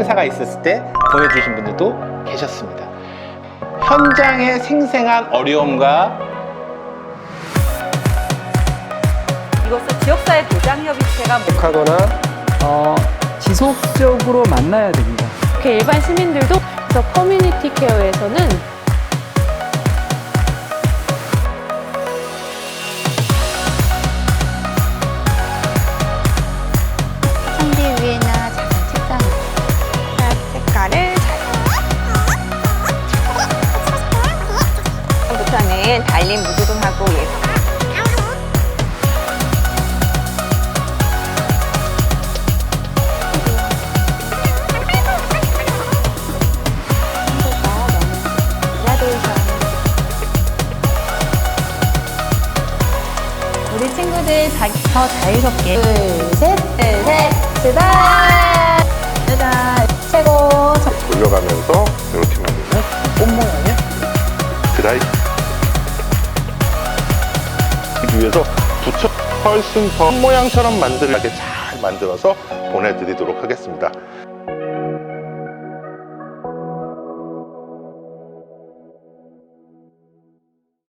행사가 있었을 때 보내주신 분들도 계셨습니다. 현장의 생생한 어려움과 이것은 지역사회 보장협의체가 뭐 하거나 어, 지속적으로 만나야 됩니다. 이렇게 일반 시민들도 그래서 커뮤니티 케어에서는 부터는 달린 무드등하고 예. 우리 친구들 자, 더 자유롭게. 둘셋넷셋. 쓰다 쓰다 최고. 돌려가면서 이렇게 만들면 꽃 모양의 드라이 위에서 붙여 펄슨 더 모양처럼 만들게 잘 만들어서 보내드리도록 하겠습니다.